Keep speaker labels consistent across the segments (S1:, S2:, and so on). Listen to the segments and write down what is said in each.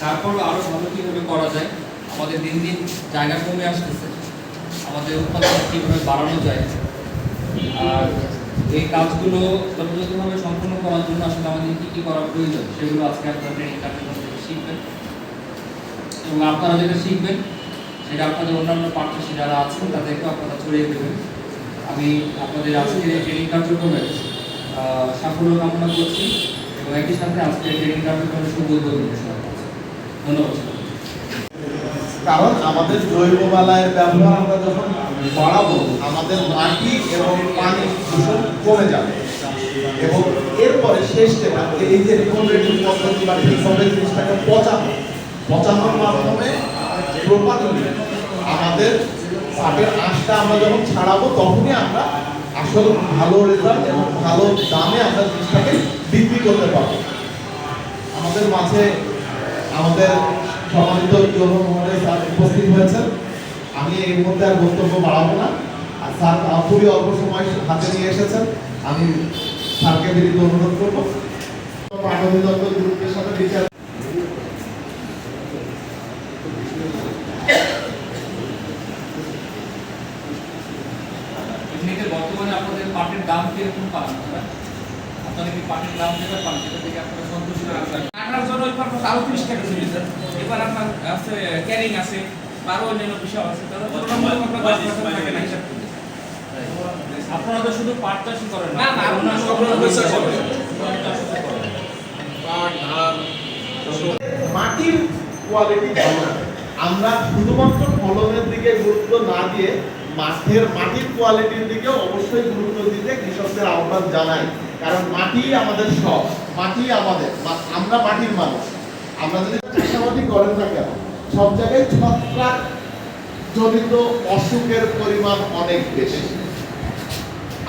S1: তারপরও আরও ভালো কীভাবে করা যায়, আমাদের দিন দিন জায়গা কমে আসতেছে, আমাদের উৎপাদন কীভাবে বাড়ানো যায়, আর এই কাজগুলো যথাযথভাবে সম্পূর্ণ করার জন্য আসলে আমাদের কী কী করা প্রয়োজন, সেগুলো আজকে আপনারা ট্রেনিং কার্যক্রম থেকে শিখবেন। এবং আপনারা যেটা শিখবেন, সেটা আপনাদের অন্যান্য পাঠ্যসী যারা আছেন তাদেরকে আপনারা ছড়িয়ে দেবেন। আমি আপনাদের আজকের এই ট্রেনিং কার্যক্রমের সাফল্য কামনা করছি, এবং একই সাথে আজকের ট্রেনিং কার্যক্রমের শুভ উদ্বোধন ধন্যবাদ।
S2: কারণ আমাদের জৈব বালায়ের ব্যবহার আমরা যখন বাড়াবো, আমাদের মাটি এবং পানি দূষণ কমে যাবে। এবং এরপরে শেষ যেটা, এই যে রিকনভেটিভ পদ্ধতি বা ঠিকভাবে জিনিসটাকে পচানো, পচানোর মাধ্যমে প্রপারলি আমাদের পাটের আঁশটা আমরা যখন ছাড়াবো, তখনই আমরা আসলে ভালো রেজাল্ট এবং ভালো দামে আমরা জিনিসটাকে বিক্রি করতে পারব। আমাদের মাঝে আমাদের সম্মানিত যৌন মহোদয় স্যার উপস্থিত হয়েছেন। আমি এই মুহূর্তে আর বক্তব্য বাড়াবো না। আর স্যার খুবই অল্প সময় হাতে নিয়ে এসেছেন। আমি স্যারকে বিনীত অনুরোধ করব। পাঠ অধিদপ্তর গ্রুপের সাথে বিচার
S1: বর্তমানে আপনাদের পাটের দাম কীরকম পান আপনারা কি পাটের দাম যেটা পান, সেটা থেকে আপনারা সন্তুষ্ট আছেন?
S3: আঠারো জন ওই পর আরও তিরিশ টাকা ছিল স্যার এবার আপনার আছে ক্যারিং আছে আরও অন্যান্য বিষয় আছে আপনার।
S1: আপনারা তো শুধু পাট চাষই করেন
S3: না, না, চাষ করেন।
S1: চাষও করেন।
S2: মাটির কোয়ালিটি ভালো আমরা শুধুমাত্র ফলনের দিকে গুরুত্ব না দিয়ে মাঠের মাটির কোয়ালিটির দিকে অবশ্যই গুরুত্ব দিতে কৃষকদের আহ্বান জানাই কারণ মাটি আমাদের সব, মাটি আমাদের আমরা মাটির মানুষ। আমরা যদি চাষাবাদি করেন না কেন, সব জায়গায় ছত্রাক জনিত অসুখের পরিমাণ অনেক বেশি।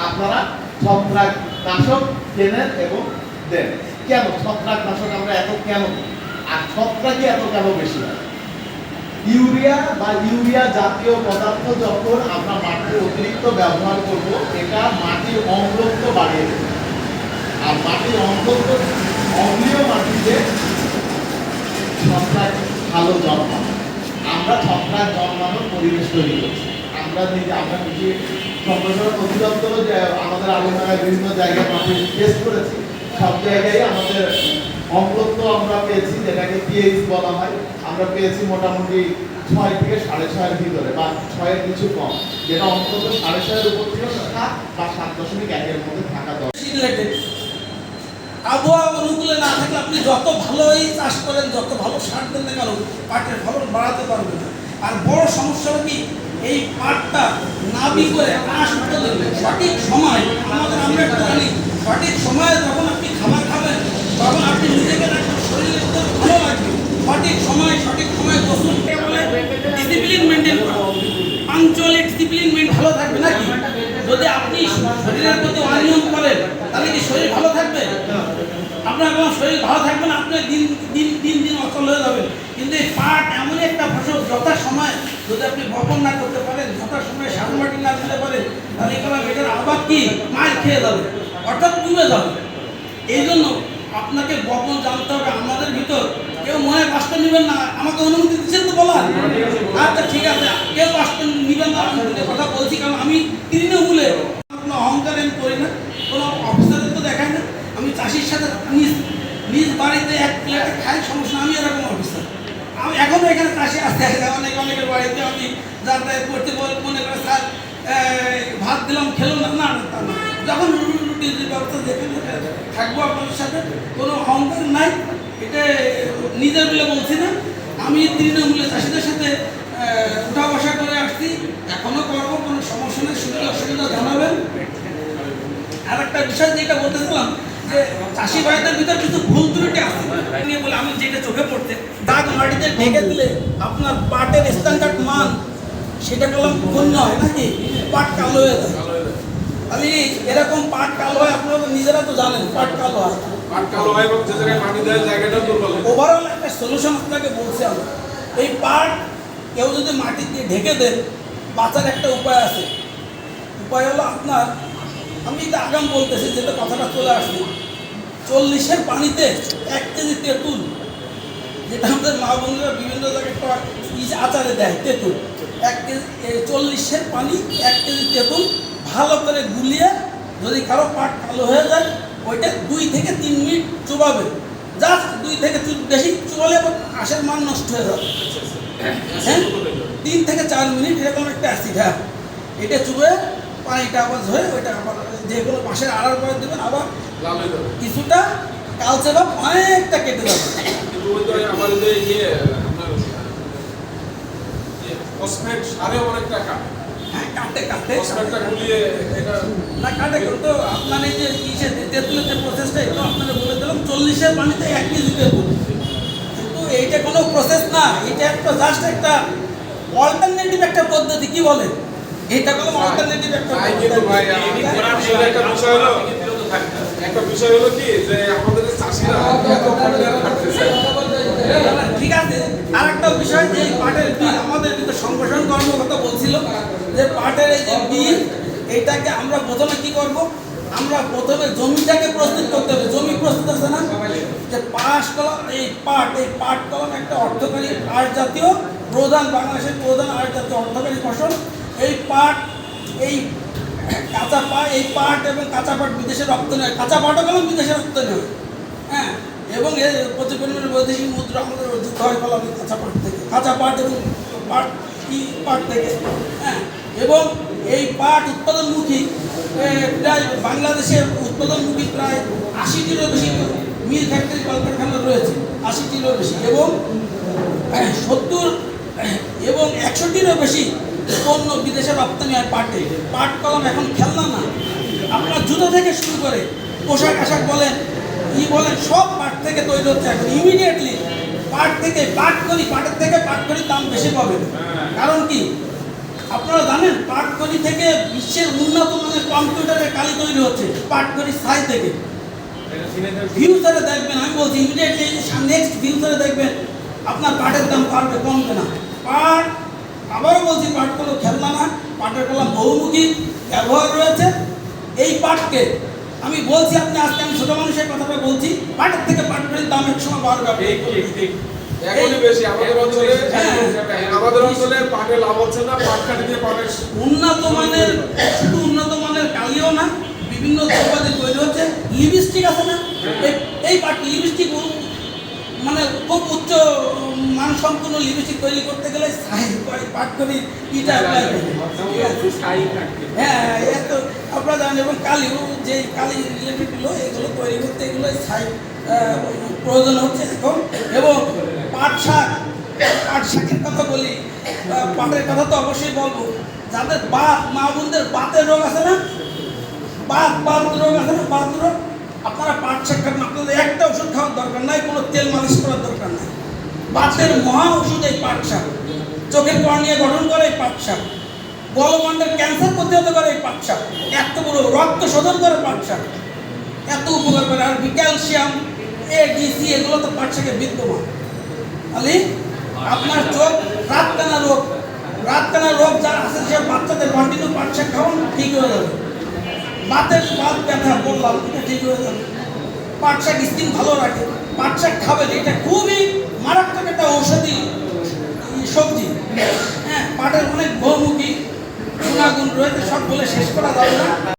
S2: আপনারা ছত্রাক নাশক কেনেন এবং দেন। কেন? ছত্রাক নাশক আমরা এত কেন আর ছত্রাকই এত কেন বেশি হয়? ইউরিয়া বা ইউরিয়া জাতীয় পদার্থ যখন আমরা মাটির অতিরিক্ত ব্যবহার করব, এটা মাটির অম্লত্ব বাড়িয়ে দেবে। আর মাটির অম্লত্ব অম্লীয় মাটিতে ছত্রাক ভালো জন্মাবে আমরা ছত্রাক জন্মানোর পরিবেশ তৈরি করছি। আমরা নিজে আমরা নিজে সম্প্রসারণ অধিদপ্তরও যে আমাদের আলোচনায় বিভিন্ন জায়গায় মাটি টেস্ট করেছি। সব জায়গায় আমাদের অম্লত্ব আমরা পেয়েছি, যেটাকে পিএইচ বলা হয়। আমরা পেয়েছি মোটামুটি ছয় থেকে সাড়ে ছয়ের ভিতরে বা ছয়ের কিছু কম। যেটা অন্তত সাড়ে ছয়ের উপর সাত বা সাত দশমিক একের মধ্যে থাকা দরকার।
S4: আবহাওয়া অনুকূলে না থাকলে আপনি যত ভালোই চাষ করেন, যত ভালো সার দেন না কেন, পাটের ফলন বাড়াতে পারবেন না। আর বড় সমস্যা কি? এই পাটটা নাবি করে আঁশ সঠিক সময়, আমাদের আমরা একটু জানি, সঠিক সময়ে যখন আপনি খাবার খাবেন, তখন আপনি নিজেকে রাখবেন শরীরে তো ভালো লাগবে। সঠিক সময় সঠিক সময় গোসল ডিসিপ্লিন মেনটেন করা। পাঞ্চুয়ালি ডিসিপ্লিন মেনটেন ভালো থাকবে নাকি? যদি আপনি শরীরের প্রতি অনিয়ম করেন তাহলে কি শরীর ভালো থাকবে? আপনার কোনো শরীর ভালো থাকবে না আপনি দিন দিন দিন দিন অচল হয়ে যাবেন। কিন্তু এই পাট এমনই একটা ফসল যথা সময় যদি আপনি বপন না করতে পারেন যথা সময় সার মাটি না দিতে পারেন তাহলে এগুলো এটার আবার কি? মার খেয়ে যাবে অর্থাৎ ডুবে যাবে। এই জন্য আপনাকে বপন জানতে হবে আমাদের ভিতর। কেউ মনে কষ্ট নেবেন না, আমাকে অনুমতি দিচ্ছেন তো বলার? আচ্ছা ঠিক আছে, কেউ কষ্ট নেবেন না কথা বলছি, কারণ আমি তৃণমূলে। কোনো অহংকার আমি করি না, কোনো অফিসারের তো দেখাই না। আমি চাষির সাথে নিজ নিজ বাড়িতে এক প্লেটে খাই, সমস্যা আমি এরকম অফিসার। আমি এখনও এখানে চাষি আসতে আসে অনেক অনেকের বাড়িতে আমি যাতায়াত করতে মনে করে, স্যার ভাত দিলাম, খেলো না। না তা না। যখন রুটি রুটির ব্যবস্থা যেখানে থাকব আপনাদের সাথে, কোনো অহংকার নাই। এটা নিজের বলে বলছি না। আমি তৃণমূলের চাষিদের সাথে উঠা বসা করে আসছি। এখনও করব, কোনো সমস্যা নেই। সুবিধা অসুবিধা জানাবেন। আর একটা বিষয় যেটা বলতেছিলাম, যে চাষি ভাইদের ভিতর কিছু ভুল ত্রুটি আছে। নিয়ে বলে, আমি যেটা চোখে পড়তে দাগ মাটিতে ঢেকে দিলে আপনার পাটের স্ট্যান্ডার্ড মান, সেটা কলম গণ্য হয় নাকি? পাট কালো হয়ে যায়। তাহলে এরকম পাট কালো হয়, আপনারা নিজেরা তো জানেন, পাট কালো হয়।
S5: কালো হয়
S4: ওভারঅল একটা সলিউশন আপনাকে বলছি আমি। এই পাট কেউ যদি মাটি দিয়ে ঢেকে দেন, বাঁচার একটা উপায় আছে। উপায় হলো আপনার, আমি এটা আগাম বলতেছি যেটা কথাটা চলে আসছে। চল্লিশের পানিতে এক কেজি তেঁতুল, যেটা আমাদের মা বোনরা বিভিন্ন জায়গায় আচারে দেয়, তেঁতুল। এক কেজি চল্লিশের পানি, এক কেজি তেঁতুল ভালো করে গুলিয়ে যদি কারও পাট কালো হয়ে যায় ওইটা দুই থেকে তিন মিনিট চুবাবে। জাস্ট দুই থেকে বেশি চুবালে আশের মান নষ্ট হয়ে যাবে। হ্যাঁ? তিন থেকে চার মিনিট এরকম একটা অ্যাসিড হ্যাঁ। এটা চুবে পানিটা আবার ধরে ওইটা আবার যে কোনো মাসের আড়ার করে দেবেন আবার কিছুটা কালচে ভাব অনেকটা কেটে যাবে।
S5: আমার যে ইয়ে আপনার ইয়ে, সারেও অনেক টাকা
S4: কাটে কাটে
S5: ফসফেটটা গুলিয়ে এটা
S4: না কাটে কিন্তু আপনার এই যে ইসে তেঁতুলের যে প্রসেসটা এটা আপনারা বলে দিলাম চল্লিশের পানিতে এক কেজি তেঁতুল কিন্তু এইটা কোনো প্রসেস না এটা একটা জাস্ট একটা অল্টারনেটিভ একটা পদ্ধতি কি বলেন এটা কোনো অল্টারনেটিভ একটা
S5: একটা বিষয় হলো একটা বিষয় হলো কি যে আমাদের চাষিরা এত
S4: ঠিক আছে আর একটা বিষয় যে পাটের বিল আমাদের কিন্তু সংগঠন কর্মকর্তা বলছিল যে পাটের এই যে বিল এইটাকে আমরা প্রথমে কি করব? আমরা প্রথমে জমিটাকে প্রস্তুত করতে হবে। জমি প্রস্তুত আছে না? যে পাশ কলম, এই পাট এই পাট কলম একটা অর্থকারী আট জাতীয় প্রধান, বাংলাদেশের প্রধান আট জাতীয় অর্থকারী ফসল। এই পাট, এই কাঁচা পাট এই পাট এবং কাঁচা পাট বিদেশে রপ্তানি হয় কাঁচা পাটও কলম বিদেশে রপ্তানি হয় হ্যাঁ? এবং এর প্রচুর পরিমাণে বৈদেশিক মুদ্রা আমাদের অর্জিত হয় এই কাঁচা পাট থেকে, কাঁচা পাট এবং পাট কি পাট থেকে? হ্যাঁ এবং এই পাট উৎপাদনমুখী প্রায় বাংলাদেশের উৎপাদনমুখী প্রায় আশিটিরও বেশি মিল ফ্যাক্টরি কলকারখানা রয়েছে আশিটিরও বেশি, এবং সত্তর, এবং একশোটিরও বেশি পণ্য বিদেশে রপ্তানি হয় পাটে। পাট কলম এখন খেলনা না। আপনার জুতো থেকে শুরু করে পোশাক আশাক বলেন, ই বলেন, সব থেকে তৈরি হচ্ছে এখন ইমিডিয়েটলি পাট থেকে পাট করি পাটের থেকে পাট করি দাম বেশি পাবেন কারণ কি? আপনারা জানেন, পাট করি থেকে বিশ্বের উন্নত মানের কম্পিউটারের কালি তৈরি হচ্ছে, পাট করি ছাই থেকে। ফিউচারে দেখবেন, আমি বলছি ইমিডিয়েটলি নেক্সট ফিউচারে দেখবেন, আপনার পাটের দাম বাড়বে, কমবে না। পাট, আবারও বলছি, পাট কোনো খেলনা না, পাটের কলম বহুমুখী, ব্যবহার রয়েছে। এই পাটকে আমি বলছি আপনি আজকে আমি ছোট মানুষের কথাটা বলছি পাটের থেকে পাট করির দাম এক সময় বাড়বে আপনি
S5: এখনই বেশি আমাদের অঞ্চলে
S4: হ্যাঁ।
S5: আমাদের অঞ্চলে পাটে লাভ হচ্ছে না পাট কাটি দিয়ে পাটের
S4: উন্নত মানের শুধু উন্নত মানের কালিও না বিভিন্ন দ্রব্যাদি তৈরি হচ্ছে লিপস্টিক আছে না এই- পাট লিপস্টিক মানে খুব উচ্চ মানসম্পন্ন লিপস্টিক তৈরি করতে গেলে পাট করি ইটা। হ্যাঁ এ তো আপনারা জানেন এবং কালিও যে কালি রিলেটেডগুলো এগুলো তৈরি করতে, এগুলো প্রয়োজন হচ্ছে এখন এবং পাট শাক পাট শাকের কথা বলি পাটের কথা তো অবশ্যই বলব। যাদের বাত, মা বোনদের বাতের রোগ আছে না? বাত বাত রোগ আছে না? বাত রোগ? আপনারা পাট শাক খাবেন, আপনাদের একটা ওষুধ খাওয়ার দরকার নাই, কোনো তেল মালিশ করার দরকার নাই। বাতের মহা ওষুধ এই পাট শাক চোখের কর্নিয়া গঠন করে এই পাট শাক গলগণ্ডের ক্যান্সার প্রতিহত করে এই পাট এত বড় রক্ত শোধন করে পাট এত উপকার করে। আর ক্যালসিয়াম এ ডিসি এগুলো তো পাট শাকে বিদ্যমান। আলি, আপনার চোখ রাত কানা রোগ। রাত কানা রোগ যার আছে সে বাচ্চাদের কন্টিনিউ পাট শাক খাওয়ান ঠিক হয়ে যাবে। বাতের বাত ব্যথা, বললাম, এটা ঠিক হয়ে যাবে। পাট শাক স্কিন ভালো রাখে। পাট শাক খাবেন এটা খুবই মারাত্মক একটা ঔষধি সবজি। হ্যাঁ পাটের অনেক বহুমুখী। গুণাগুণ রয়েছে সব বলে শেষ করা যাবে না।